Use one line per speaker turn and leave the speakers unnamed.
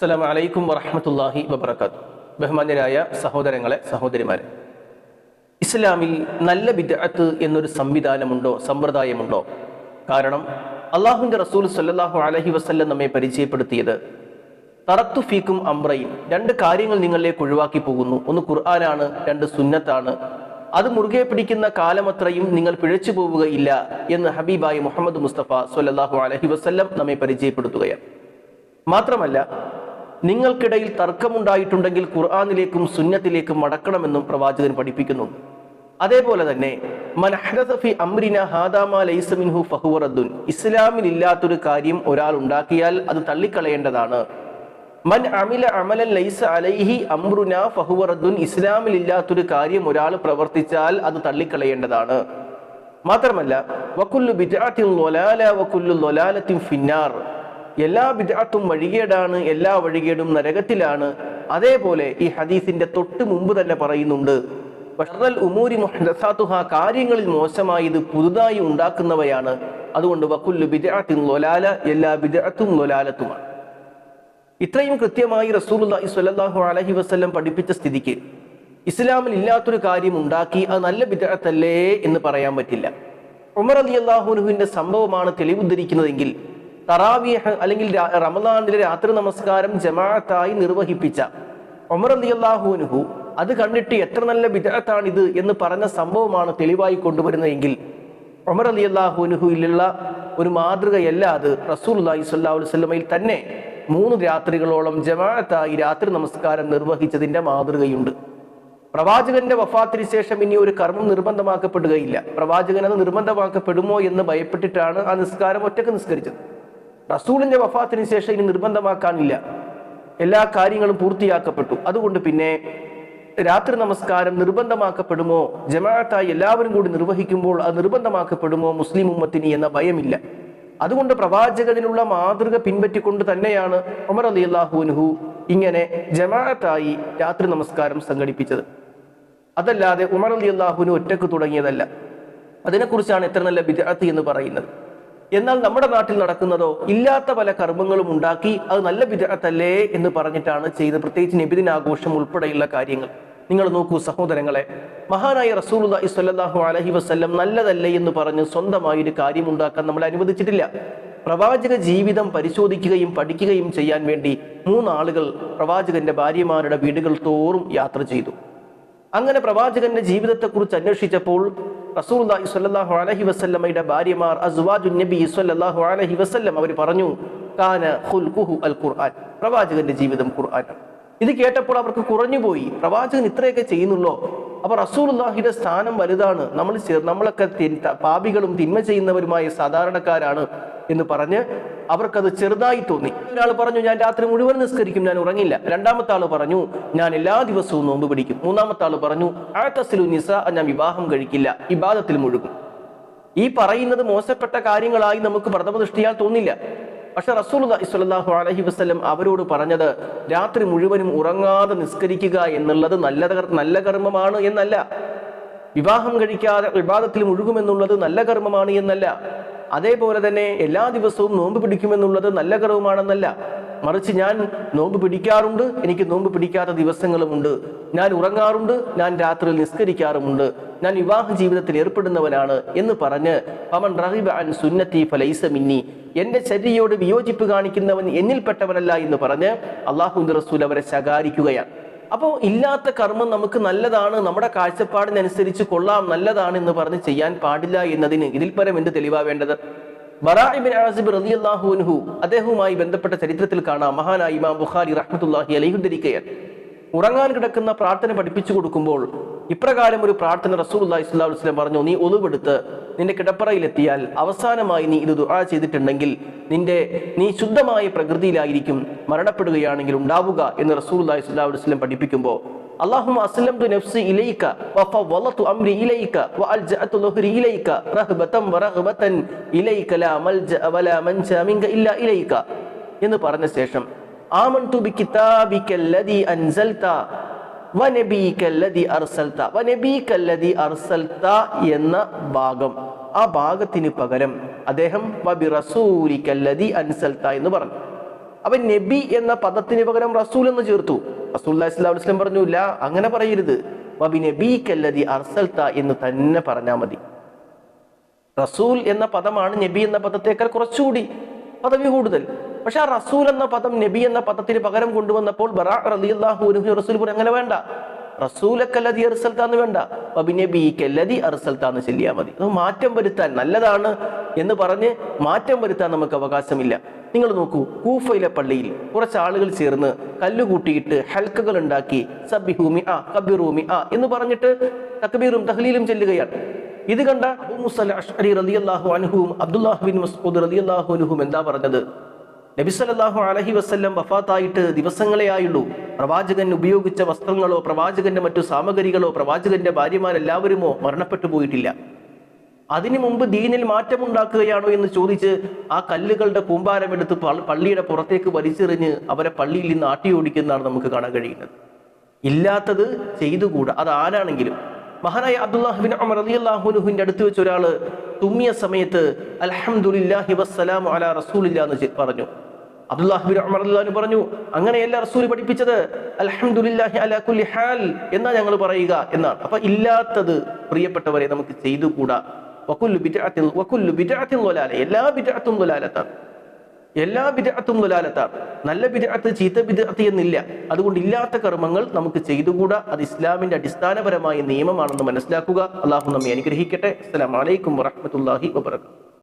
അസ്സലാമു അലൈക്കും വറഹമത്തല്ലാഹി വബർക്കാത്തു ബഹുമാന്യരായ സഹോദരങ്ങളെ സഹോദരിമാരെ ഇസ്ലാമിൽ നല്ല ബിദ്അത്ത് എന്നൊരു സംവിധാനമുണ്ടോ സമ്പ്രദായമുണ്ടോ? കാരണം അള്ളാഹുവിന്റെ റസൂൽ സല്ലാഹു അലഹി വസ്ല്ലം നമ്മെ പരിചയപ്പെടുത്തിയത് തറത്തു ഫീക്കും അമ്രയും രണ്ട് കാര്യങ്ങൾ നിങ്ങളിലേക്ക് ഒഴിവാക്കി പോകുന്നു. ഒന്ന് ഖുർആനാണ് രണ്ട് സുന്നത്താണ്. അത് മുറുകെ പിടിക്കുന്ന കാലമത്രയും നിങ്ങൾ പിഴച്ചു പോവുകയില്ല എന്ന് ഹബീബായി മുഹമ്മദ് മുസ്തഫ സല്ലാഹു അലഹി വസ്ല്ലം നമ്മെ പരിചയപ്പെടുത്തുകയാണ്. മാത്രമല്ല നിങ്ങൾക്കിടയിൽ തർക്കമുണ്ടായിട്ടുണ്ടെങ്കിൽ ഖുർആാനിലേക്കും സുന്നത്തിലേക്കും മടക്കണമെന്നും പ്രവാചകൻ പഠിപ്പിക്കുന്നു. അതേപോലെ തന്നെ ഇസ്ലാമിൽ ഇല്ലാത്തൊരു കാര്യം ഒരാൾ ഉണ്ടാക്കിയാൽ അത് തള്ളിക്കളയേണ്ടതാണ്. മൻ അമില അമലൻ ലൈസ അലൈഹി അമ്രുന ഫഹുവ റദ്ദുൻ. ഇസ്ലാമിൽ ഇല്ലാത്തൊരു കാര്യം ഒരാൾ പ്രവർത്തിച്ചാൽ അത് തള്ളിക്കളയേണ്ടതാണ്. മാത്രമല്ല വക്കുല്ലു ബിജാത്തിൻ ഫിന്നാർ. എല്ലാ വിദാത്തും വഴികേടാണ് എല്ലാ വഴികേടും നരകത്തിലാണ്. അതേപോലെ ഈ ഹദീസിന്റെ തൊട്ട് മുമ്പ് തന്നെ പറയുന്നുണ്ട് ഉമൂരി കാര്യങ്ങളിൽ മോശമായത് പുതുതായി ഉണ്ടാക്കുന്നവയാണ്. അതുകൊണ്ട് വക്കുല്ലു ബിദ്അത്തിൻ ളലാല എല്ലാ ബിജാത്തും ലൊലാലത്തുമാണ് ഇത്രയും കൃത്യമായി റസൂലുള്ളാഹി സ്വല്ലല്ലാഹു അലൈഹി വസല്ലം പഠിപ്പിച്ച സ്ഥിതിക്ക് ഇസ്ലാമിൽ ഇല്ലാത്തൊരു കാര്യം ഉണ്ടാക്കി അത് നല്ല ബിദ്അത്തല്ലേ എന്ന് പറയാൻ പറ്റില്ല. ഉമർ അലി അള്ളാഹുനുവിന്റെ സംഭവമാണ് തെളിവുദ്ധരിക്കുന്നതെങ്കിൽ തറാവിയഹ് അല്ലെങ്കിൽ റമദാനിലെ രാത്രി നമസ്കാരം ജമാഅത്തായി നിർവഹിപ്പിച്ച ഉമർ അലി അള്ളാഹുനുഹു അത് കണ്ടിട്ട് എത്ര നല്ല വിദഗ്ധാണിത് എന്ന് പറഞ്ഞ സംഭവമാണ് തെളിവായി കൊണ്ടുവരുന്നതെങ്കിൽ ഒമർ അലി അള്ളാഹുനുഹുയിലുള്ള ഒരു മാതൃകയല്ല അത്. റസൂൽ അലൈഹി സ്വല്ലാ വസ്ലമയിൽ തന്നെ മൂന്ന് രാത്രികളോളം ജമാഅത്തായി രാത്രി നമസ്കാരം നിർവഹിച്ചതിന്റെ മാതൃകയുണ്ട്. പ്രവാചകന്റെ വഫാത്തിന് ശേഷം ഇനി ഒരു കർമ്മം നിർബന്ധമാക്കപ്പെടുകയില്ല. പ്രവാചകൻ അത് നിർബന്ധമാക്കപ്പെടുമോ എന്ന് ഭയപ്പെട്ടിട്ടാണ് ആ നിസ്കാരം ഒറ്റയ്ക്ക് നിസ്കരിച്ചത്. റസൂലിന്റെ വഫാത്തിന് ശേഷം ഇനി നിർബന്ധമാക്കാനില്ല. എല്ലാ കാര്യങ്ങളും പൂർത്തിയാക്കപ്പെട്ടു. അതുകൊണ്ട് പിന്നെ രാത്രി നമസ്കാരം നിർബന്ധമാക്കപ്പെടുമോ? ജമാഅത്തായി എല്ലാവരും കൂടി നിർവഹിക്കുമ്പോൾ അത് നിർബന്ധമാക്കപ്പെടുമോ? മുസ്ലിം ഉമ്മത്തിന് എന്ന ഭയമില്ല. അതുകൊണ്ട് പ്രവാചകനുള്ള മാതൃക പിൻപറ്റിക്കൊണ്ട് തന്നെയാണ് ഉമർ അലി അള്ളാഹുനുഹു ഇങ്ങനെ ജമാഅത്തായി രാത്രി നമസ്കാരം സംഘടിപ്പിച്ചത്. അതല്ലാതെ ഉമർ അലി അള്ളാഹുനു ഒറ്റയ്ക്ക് തുടങ്ങിയതല്ല. അതിനെക്കുറിച്ചാണ് എത്ര നല്ല വിദ്യാർത്ഥി എന്ന് പറയുന്നത്. എന്നാൽ നമ്മുടെ നാട്ടിൽ നടക്കുന്നതോ ഇല്ലാത്ത പല കർമ്മങ്ങളും ഉണ്ടാക്കി അത് നല്ല വിദഗ്ധത്തല്ലേ എന്ന് പറഞ്ഞിട്ടാണ് ചെയ്ത് പ്രത്യേകിച്ച് നബിദിനാഘോഷം ഉൾപ്പെടെയുള്ള കാര്യങ്ങൾ. നിങ്ങൾ നോക്കൂ സഹോദരങ്ങളെ മഹാനായ റസൂൽ സ്വല്ലല്ലാഹു അലൈഹി വസല്ലം നല്ലതല്ലേ എന്ന് പറഞ്ഞ് സ്വന്തമായി ഒരു കാര്യം ഉണ്ടാക്കാൻ നമ്മൾ അനുവദിച്ചിട്ടില്ല. പ്രവാചക ജീവിതം പരിശോധിക്കുകയും പഠിക്കുകയും ചെയ്യാൻ വേണ്ടി മൂന്നാളുകൾ പ്രവാചകന്റെ ഭാര്യമാരുടെ വീടുകൾ തോറും യാത്ര ചെയ്തു. അങ്ങനെ പ്രവാചകന്റെ ജീവിതത്തെക്കുറിച്ച് അന്വേഷിച്ചപ്പോൾ റസൂലുള്ളാഹി സ്വല്ലല്ലാഹു അലൈഹി വസല്ലമയുടെ ഭാര്യമാർ അസ്വാജുൻ നബി സ്വല്ലല്ലാഹു അലൈഹി വസല്ലം അവർ പറഞ്ഞു കാന ഖുൽഖുഹു അൽ ഖുർആൻ പ്രവാചകന്റെ ജീവിതം ഖുർആനാണ് ഇത് കേട്ടപ്പോൾ അവർക്ക് കുറഞ്ഞുപോയി. പ്രവാചകൻ ഇത്രയൊക്കെ ചെയ്യുന്നുള്ളോ? അപ്പൊ റസൂലുള്ളാഹിയുടെ സ്ഥാനം വലുതാണ്. നമ്മൾ നമ്മളൊക്കെ പാപികളും തിന്മ ചെയ്യുന്നവരുമായ സാധാരണക്കാരാണ്. എന്ന് പറഞ്ഞ് അവർക്കത് ചെറുതായി തോന്നി. ഒരാൾ പറഞ്ഞു ഞാൻ രാത്രി മുഴുവൻ നിസ്കരിക്കും ഞാൻ ഉറങ്ങില്ല രണ്ടാമത്തെ ആൾ പറഞ്ഞു ഞാൻ എല്ലാ ദിവസവും നോമ്പ് പിടിക്കും. മൂന്നാമത്തെ ആൾ പറഞ്ഞു ആക്കസിലു നിസ ഞാൻ വിവാഹം കഴിക്കില്ല ഇബാദത്തിൽ മുഴുകും. ഈ പറയുന്നത് മോശപ്പെട്ട കാര്യങ്ങളായി നമുക്ക് പ്രഥമ ദൃഷ്ടിയാൽ തോന്നില്ല. പക്ഷെ റസൂൽ സ്വല്ലല്ലാഹു അലഹി വസ്ലം അവരോട് പറഞ്ഞത് രാത്രി മുഴുവനും ഉറങ്ങാതെ നിസ്കരിക്കുക എന്നുള്ളത് നല്ല നല്ല കർമ്മമാണ് എന്നല്ല. വിവാഹം കഴിക്കാതെ വിവാദത്തിൽ മുഴുകുമെന്നുള്ളത് നല്ല കർമ്മമാണ് എന്നല്ല. അതേപോലെ തന്നെ എല്ലാ ദിവസവും നോമ്പ് പിടിക്കുമെന്നുള്ളത് നല്ല കുറവുമാണെന്നല്ല മറിച്ച് ഞാൻ നോമ്പ് പിടിക്കാറുണ്ട് എനിക്ക് നോമ്പ് പിടിക്കാത്ത ദിവസങ്ങളുമുണ്ട്. ഞാൻ ഉറങ്ങാറുണ്ട് ഞാൻ രാത്രിയിൽ നിസ്കരിക്കാറുമുണ്ട്. ഞാൻ വിവാഹ ജീവിതത്തിൽ ഏർപ്പെടുന്നവനാണ് എന്ന് പറഞ്ഞ് പമൻ റഹിബ് അൻ സുന്നത്തി ഫലൈസ മിന്നി. എന്റെ ശരീരയോട് വിയോജിപ്പ് കാണിക്കുന്നവൻ എന്നിൽപ്പെട്ടവനല്ല എന്ന് പറഞ്ഞ് അള്ളാഹു റസൂൽ അവരെ ശകാരിക്കുകയാണ്. അപ്പോൾ ഇല്ലാത്ത കർമ്മം നമുക്ക് നല്ലതാണ് നമ്മുടെ കാഴ്ചപ്പാടിനനുസരിച്ച് കൊള്ളാം നല്ലതാണ് എന്ന് പറഞ്ഞ് ചെയ്യാൻ പാടില്ല എന്നതിന് ഇതിൽ പരം എന്ത് തെളിവാ വേണ്ടത് അദ്ദേഹവുമായി ബന്ധപ്പെട്ട ചരിത്രത്തിൽ കാണാം. മഹാനായി ഇമാം ബുഖാരി ഉറങ്ങാൻ കിടക്കുന്ന പ്രാർത്ഥന പഠിപ്പിച്ചു കൊടുക്കുമ്പോൾ ഇപ്രകാരം ഒരു പ്രാർത്ഥന റസൂൽ ഇസ്ലാം വസ്ലം പറഞ്ഞു നീ ഒളിവെടുത്ത് നിന്റെ കിടപ്പറയിലെത്തിയാൽ അവസാനമായി നീ ഇത് ദുആ ചെയ്തിട്ടുണ്ടെങ്കിൽ നിന്റെ നീ ശുദ്ധമായ പ്രകൃതിയിലായിരിക്കും മരണപ്പെടുകയാണെങ്കിൽ ഉണ്ടാവുക എന്ന് റസൂൽ അല്ലാഹി സ്വല്ലാഹു വസ്ലം പഠിപ്പിക്കുമ്പോൾ നഫ്സി ഇലൈക അംരി ഇലൈക ഇലൈക റഹബതൻ ഇലൈക ലാ മൽജഅ വലാ ഇല്ലാ ഇലൈക എന്ന് പറഞ്ഞ ശേഷം ബി കിതാബിക അൻസൽത വനബീക്കല്ലദി അർസൽത വനബീക്കല്ലതി അർസൽത എന്ന ഭാഗം. ആ ഭാഗത്തിന് പകരം അദ്ദേഹം വബി റസൂലിക്കല്ലതി അൻസൽത എന്ന് പറഞ്ഞു. അവൻ നബി എന്ന പദത്തിന് പകരം റസൂൽ എന്ന് ചേർത്തു. റസൂൽ വസ്ലം പറഞ്ഞു ഇല്ല അങ്ങനെ പറയരുത്. വബി നബീക്കല്ലതി അർസൽത്ത എന്ന് തന്നെ പറഞ്ഞാൽ മതി. റസൂൽ എന്ന പദമാണ് നബി എന്ന പദത്തേക്കാൾ കുറച്ചുകൂടി പദവി കൂടുതൽ. പക്ഷെ ആ റസൂൽ എന്ന പദം നബി എന്ന പദത്തിന് പകരം കൊണ്ടുവന്നപ്പോൾ റസൂൽ അങ്ങനെ വേണ്ട. റസൂലക്കല്ലതി അറിസൽത്താന്ന് വേണ്ട. നബിക്കല്ലതി അറിസൽത്താന്ന് ചെല്ലിയാൽ മതി. അത് മാറ്റം വരുത്താൻ നല്ലതാണ് എന്ന് പറഞ്ഞ് മാറ്റം വരുത്താൻ നമുക്ക് അവകാശമില്ല. നിങ്ങൾ നോക്കൂ കൂഫയിലെ പള്ളിയിൽ കുറച്ച് ആളുകൾ ചേർന്ന് കല്ലുകൂട്ടിയിട്ട് ഹൽക്കകൾ ഉണ്ടാക്കി സബിഹൂമി ആ കബിറൂമി ആ എന്ന് പറഞ്ഞിട്ട് തക്ബീറും തഹ്ലീലും ചെല്ലുകയാണ്. ഇത് കണ്ട അബൂ മുസല അഷ്അരി റളിയല്ലാഹു അൻഹുവും മസ്ഊദ് റളിയല്ലാഹു അൻഹും എന്താ പറഞ്ഞത്? നബി സല്ലല്ലാഹു അലൈഹി വസല്ലം വഫാത്തായിട്ട് ദിവസങ്ങളെ ആയുള്ളൂ. പ്രവാചകൻ ഉപയോഗിച്ച വസ്ത്രങ്ങളോ പ്രവാചകന്റെ മറ്റു സാമഗ്രികളോ പ്രവാചകന്റെ ഭാര്യമാരെല്ലാവരുമോ മരണപ്പെട്ടു പോയിട്ടില്ല. അതിനു മുമ്പ് ദീനിൽ മാറ്റമുണ്ടാക്കുകയാണോ എന്ന് ചോദിച്ച് ആ കല്ലുകളുടെ കൂമ്പാരമെടുത്ത് എടുത്ത് പള്ളിയുടെ പുറത്തേക്ക് വലിച്ചെറിഞ്ഞ് അവരെ പള്ളിയിൽ നിന്ന് ആട്ടി ഓടിക്കുന്നതാണ് നമുക്ക് കാണാൻ കഴിയുന്നത്. ഇല്ലാത്തത് ചെയ്തുകൂടാ? അത് ആരാണെങ്കിലും? മഹാനായ അബ്ദുല്ലാഹുബിൻ അമർ അലി റളിയല്ലാഹുനുഹിന്റെ അടുത്ത് വെച്ച് ഒരാൾ തുമ്മിയ സമയത്ത് അൽഹംദുലില്ലാഹി വസ്സലാമു അലാ റസൂലില്ല എന്ന് പറഞ്ഞു. അബ്ദുല്ലാഹിബിൻ അമർ റളിയല്ലാഹു പറഞ്ഞു അങ്ങനെയല്ല റസൂൽ പഠിപ്പിച്ചത്. അലഹമുല്ലാഹി അലാ ഹാൽ എന്നാ ഞങ്ങൾ പറയുക എന്നാണ്. അപ്പൊ ഇല്ലാത്തത് പ്രിയപ്പെട്ടവരെ നമുക്ക് ചെയ്തുകൂടാ. വക്കുല്ലു ബിറ്റാത്തിൽ വക്കുല്ലു ളലാല എല്ലാ ബിറ്റാത്തും ളലാലത്താണ് എല്ലാ ബിദഅത്തും ദുലാലത്താണ് നല്ല ബിദഅത്ത് ചീത്ത ബിദഅത്ത് എന്നില്ല. അതുകൊണ്ട് ഇല്ലാത്ത കർമ്മങ്ങൾ നമുക്ക് ചെയ്തുകൂടാ. അത് ഇസ്ലാമിന്റെ അടിസ്ഥാനപരമായ നിയമമാണെന്ന് മനസ്സിലാക്കുക. അള്ളാഹു നമ്മെ അനുഗ്രഹിക്കട്ടെ. അസ്സലാമു അലൈക്കും വറഹ്മത്തുള്ളാഹി വബറകാതുഹു